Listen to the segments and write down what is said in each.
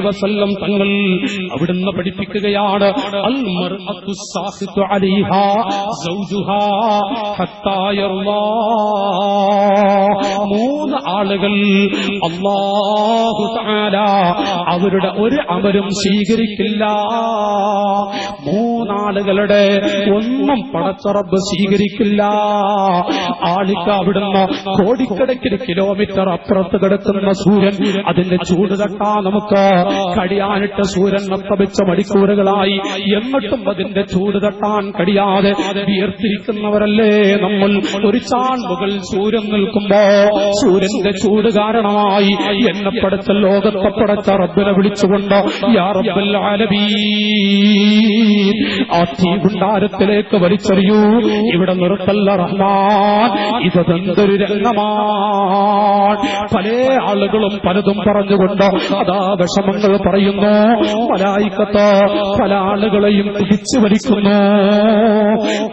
വസല്ലം തങ്ങൾ അവിടുന്ന് പഠിപ്പിക്കുകയാണ്. മൂന്ന് ആളുകൾ തആല അവരുടെ ഒരു അമരും സ്വീകരിക്കില്ല. മൂന്നാളുകളുടെ ഒന്നും പടച്ചറബ് സ്വീകരിക്കില്ല. ആളിക്ക് അവിടുന്ന് കോടിക്കണക്കിന് കിലോമീറ്റർ അപ്പുറത്ത് കിടക്കുന്ന സൂര്യൻ അതിന്റെ ചൂട് തട്ടാ നമുക്ക് കടിയാനിട്ട് സൂര്യൻ നത്തപിച്ച മണിക്കൂറുകളായി എന്നിട്ടും അതിന്റെ ചൂട് തട്ടാൻ കഴിയാതെ വിയർത്തിരിക്കുന്നവരല്ലേ നമ്മൾ? ഒരു ചാൺ മുകൾ സൂര്യൻ നിൽക്കുമ്പോ സൂര്യന്റെ ചൂട് കാരണമായി എന്നെ പടച്ച ലോകത്തെ പടച്ച റബ്ബിനെ വിളിച്ചുകൊണ്ട് യാ റബ്ബൽ ആ തീ ഭണ്ഡാരത്തിലേക്ക് വലിച്ചെറിയൂ. ഇവിടെ നിർത്തല്ല റഹ്മാൻ ഇതെന്തൊരു രംഗമാണ്. പല ആളുകളും പലതും പറഞ്ഞുകൊണ്ട് അതാ വിഷമങ്ങൾ പറയുന്നു. മലായിക്കത്ത് പല ആളുകളെയും തിരിച്ചു വലിക്കുന്നു.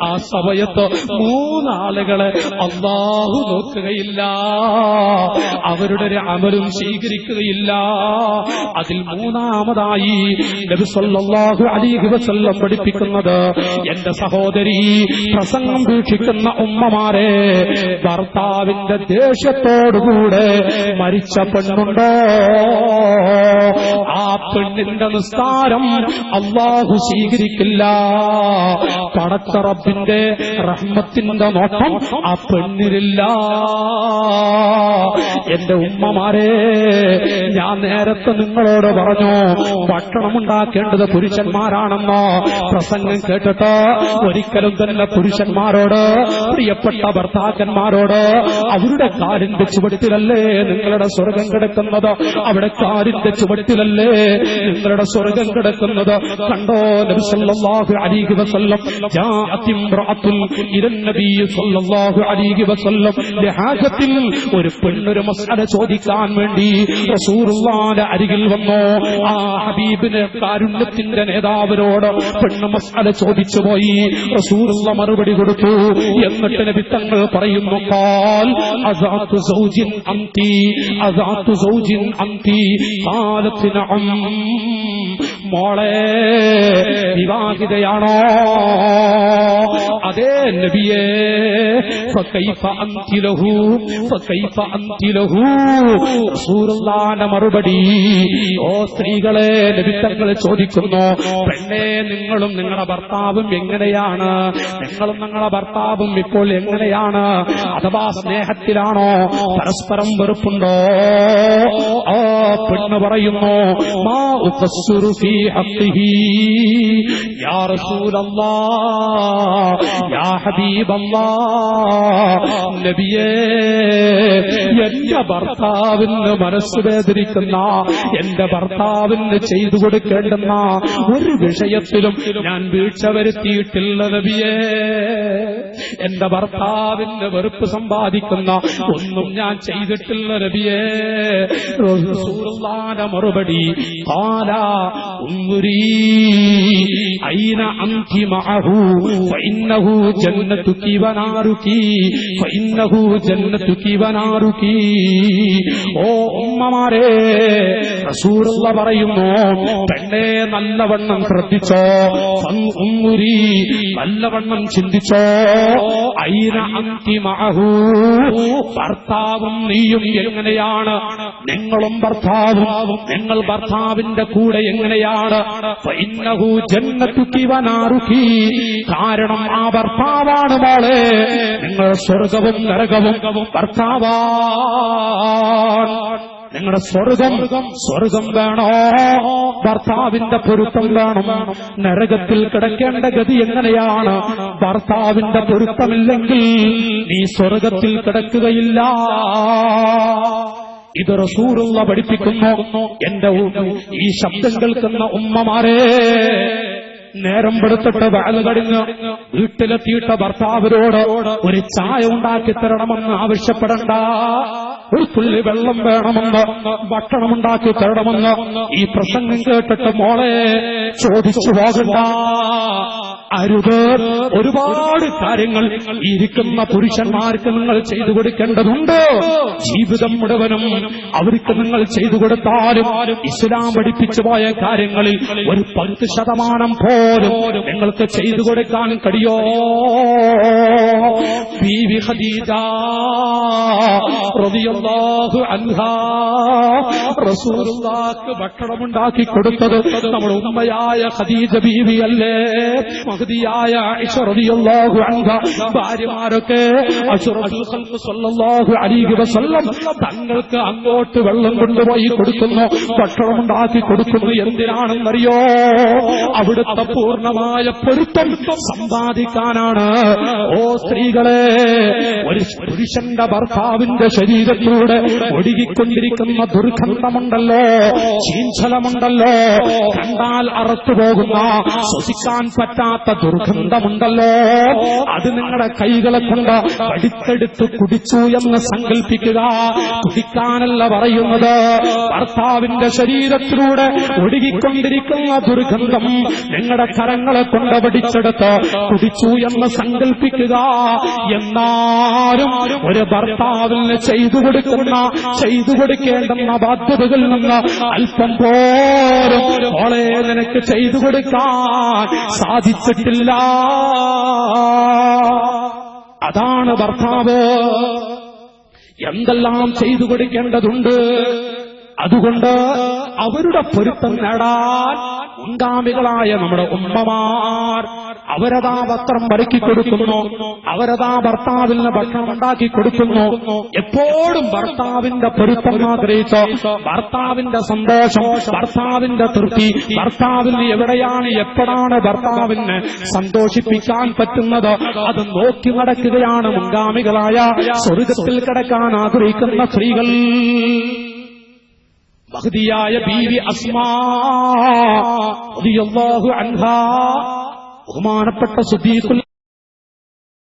ആ സമയത്ത് മൂന്നാളുകളെ അള്ളാഹു നോക്കുകയില്ല. അവരുടെ ഒരു അമലും സ്വീകരിക്കുകയില്ല. അതിൽ മൂന്നാമതായി നബി സല്ലല്ലാഹു അലൈഹി വസല്ലം പഠിപ്പിക്കുന്നത് എന്റെ സഹോദരി പ്രസംഗം വീക്ഷിക്കുന്ന ഉമ്മമാരെ ഭർത്താവിന്റെ ദേഷ്യത്തോടുകൂടെ മരിച്ച പെണ്ണുണ്ടോ? ആ പെണ്ണിന്റെ നിസ്താരം അള്ളാഹു സ്വീകരിക്കില്ല. പടച്ച റബ്ബിന്റെ റഹ്മത്തിന്റെ നോട്ടം ആ പെണ്ണിലില്ല. എന്റെ ഉമ്മമാരെ ഞാൻ നേരത്തെ നിങ്ങളോട് പറഞ്ഞു ഭക്ഷണം ഉണ്ടാക്കേണ്ടത് പുരുഷന്മാരാണെന്നോ? പ്രസംഗം കേട്ടിട്ട് ഒരിക്കലും തന്നെ പുരുഷന്മാരോട് പ്രിയപ്പെട്ട ഭർത്താക്കന്മാരോട് അവരുടെ കാലിന്റെ ചുവട്ടിലല്ലേ നിങ്ങളുടെ സ്വർഗം കിടക്കുന്നത്? അവിടെ കാലിന്റെ ചുവട്ടിലല്ലേ നിങ്ങളുടെ സ്വർഗം കിടക്കുന്നത്? കണ്ടോ നബി സല്ലല്ലാഹു അലൈഹി വസല്ലം? ജാഅത്ത് ഒരു പെണ്ണൊരു മസാല ചോദിക്കാൻ വേണ്ടി അരികിൽ വന്നു? ആ ഹബീബിന് കാരുണ്യത്തിന്റെ നേതാവിനോട് പെണ്ണ് മസാല ചോദിച്ചു പോയി. റസൂറുള്ള മറുപടി കൊടുത്തു. എന്നിട്ട് നബി തങ്ങൾ പറയുന്നു കാൽ അന്തി അസാത്തു സൗജിൻ അന്തി കാലത്ത് നഅം മോളെ വിവാഹിതയാണോ? അതേ നബിയേ മറുപടി ഓ സ്ത്രീകളെ നബിത്തങ്ങൾ ചോദിക്കുന്നു പെണ്ണെ നിങ്ങളും നിങ്ങളുടെ ഭർത്താവും എങ്ങനെയാണ്? നിങ്ങളും നിങ്ങളുടെ ഭർത്താവും ഇപ്പോൾ എങ്ങനെയാണ്? അഥവാ സ്നേഹത്തിലാണോ? പരസ്പരം വെറുപ്പുണ്ടോ? ഓ പെണ്ണ് പറയുന്നു മാ ഉഖസ്സുറു ഫീ യാ നബിയേ എന്റെ ഭർത്താവിന് മനസ്സ് വേദനിക്കുന്ന എന്റെ ഭർത്താവിന് ചെയ്തു കൊടുക്കേണ്ടുന്ന ഒരു വിഷയത്തിലും ഞാൻ വീഴ്ച വരുത്തിയിട്ടില്ല നബിയേ. എന്റെ ഭർത്താവിന് വെറുപ്പ് സമ്പാദിക്കുന്ന ഒന്നും ഞാൻ ചെയ്തിട്ടില്ല നബിയേ. റസൂലുള്ളാന്റെ മറുപടി ആരാ ഉന്നുരീ ഹൈന അന്തി മഅഹു ഫഇന്നഹു ജന്നതുകി വനാറുകി ഫഇന്നഹു ജന്നതുകി വനാറുകി ഓ ഉമ്മമാരെ റസൂലുള്ള പറയുന്നു പെണ്ണെ നല്ലവണ്ണം ശ്രദ്ധിച്ചോ ഉമ്മുരി നല്ലവണ്ണം ചിന്തിച്ചോ. ഐന അന്തി ഭർത്താവും നീയും എങ്ങനെയാണ്? നിങ്ങളും ഭർത്താവും നിങ്ങൾ ഭർത്താവിന്റെ കൂടെ എങ്ങനെയാണ്? ജന്നത്തു ജന്നത്തുക്കി വനാറുക്കി കാരണം ആ ഭർത്താവാണ് മോളെ. നിങ്ങൾ സ്വർഗവും നരകവും ഭർത്താവാണ്. നിങ്ങളുടെ സ്വർഗം സ്വർഗം വേണോ? ഭർത്താവിന്റെ പൊരുത്തം വേണം. നരകത്തിൽ കിടക്കേണ്ട ഗതി എങ്ങനെയാണ്? ഭർത്താവിന്റെ പൊരുത്തമില്ലെങ്കിൽ നീ സ്വർഗത്തിൽ കിടക്കുകയില്ല. ഇത് റസൂറുള്ള പഠിപ്പിക്കുന്നു. എന്റെ ഈ ശബ്ദം കേൾക്കുന്ന ഉമ്മമാരെ നേരം പെടുത്തിട്ട് വയൽ കടിഞ്ഞ് വീട്ടിലെത്തിയിട്ട ഭർത്താവിനോട് ഒരു ചായ ഉണ്ടാക്കി തരണമെന്ന് ആവശ്യപ്പെടണ്ട. ഒരു തുള്ളി വെള്ളം വേണമെന്ന് ഭക്ഷണം ഉണ്ടാക്കി തരണമെന്ന് ഈ പ്രസംഗം കേട്ടിട്ട് മോളെ ചോദിച്ചു പോകണ്ട അരുത്. ഒരുപാട് കാര്യങ്ങൾ ഇരിക്കുന്ന പുരുഷന്മാർക്ക് നിങ്ങൾ ചെയ്തു കൊടുക്കേണ്ടതുണ്ട്. ജീവിതം മുഴുവനും അവർക്ക് നിങ്ങൾ ചെയ്തു കൊടുത്താലും ഇസ്ലാം പഠിപ്പിച്ചു പോയ കാര്യങ്ങളിൽ ഒരു പത്ത് ശതമാനം പോലും നിങ്ങൾക്ക് ചെയ്തു കൊടുക്കാൻ കഴിയോ? ബീവി അൻഹാ റസൂലുള്ളാഹിക്ക് ഭക്ഷണമുണ്ടാക്കി കൊടുത്തത് നമ്മുടെ ഉമ്മയായ ഖദീജ ബീവി അല്ലേ? മഹദിയായ റളിയല്ലാഹു അൻഹ. ഭാര്യമാരൊക്കെ സല്ലല്ലാഹു അലൈഹി വസല്ലം തങ്ങൾക്ക് അങ്ങോട്ട് വെള്ളം കൊണ്ടുപോയി കൊടുക്കുന്നു ഭക്ഷണമുണ്ടാക്കി കൊടുക്കുന്നു. എന്തിനാണെന്നറിയോ? അവിടുത്തെ പൂർണമായ പൊരുത്തം സമ്പാദിക്കാനാണ്. ഓ സ്ത്രീകളെ ഒരു പുരുഷന്റെ ഭർത്താവിന്റെ ശരീരത്തിലൂടെ ഒഴുകിക്കൊണ്ടിരിക്കുന്ന ദുർഗന്ധമുണ്ടല്ലോ ചീഞ്ചലമുണ്ടല്ലോ? കണ്ടാൽ അറത്തു പോകുന്ന ശ്വസിക്കാൻ പറ്റാത്ത ദുർഗന്ധമുണ്ടല്ലോ? അത് നിങ്ങളുടെ കൈകളെ കൊണ്ട് അടുത്തെടുത്ത് കുടിച്ചു എന്ന് സങ്കല്പിക്കുക കുടിക്കാനല്ല പറയുന്നത്. ഭർത്താവിന്റെ ശരീരത്തിലൂടെ ഒഴുകിക്കൊണ്ടിരിക്കുന്ന ദുർഗന്ധം നിങ്ങളുടെ കരങ്ങളെ കൊണ്ട് പഠിച്ചെടുത്ത് കുടിച്ചു എന്ന് സങ്കല്പിക്കുക എന്നാലും ഒരു ഭർത്താവിന് ചെയ്തു കൊടുക്കുന്ന ചെയ്തു കൊടുക്കേണ്ടുന്ന ബാധ്യതകളിൽ നിന്ന് അല്പം പോലും മോളെ നിനക്ക് ചെയ്തു കൊടുക്കാൻ സാധിച്ചിട്ടില്ല. അതാണ് ഭർത്താവ്. എന്തെല്ലാം ചെയ്തു കൊടുക്കേണ്ടതുണ്ട്. അതുകൊണ്ട് അവരുടെ പൊരുത്തം നേടാൻ മുൻഗാമികളായ നമ്മുടെ ഉമ്മമാർ അവരതാ വസ്ത്രം മടക്കി കൊടുക്കുന്നു അവരതാ ഭർത്താവിന് ഭക്ഷണം ഉണ്ടാക്കി കൊടുക്കുന്നു. എപ്പോഴും ഭർത്താവിന്റെ പൊരുത്തം ആഗ്രഹിച്ച് ഭർത്താവിന്റെ സന്തോഷം ഭർത്താവിന്റെ തൃപ്തി ഭർത്താവിന് എവിടെയാണ് എപ്പോഴാണ് ഭർത്താവിന് സന്തോഷിപ്പിക്കാൻ പറ്റുന്നത്? അത് നോക്കി നടക്കുകയാണ് മുൻഗാമികളായ സ്വർഗത്തിൽ കിടക്കാൻ ആഗ്രഹിക്കുന്ന സ്ത്രീകൾ. മഹദിയായ ബീവി അസ്മാ റളിയല്ലാഹു അൻഹാ ബഹുമാനപ്പെട്ട സുദ്ദീഖുൽ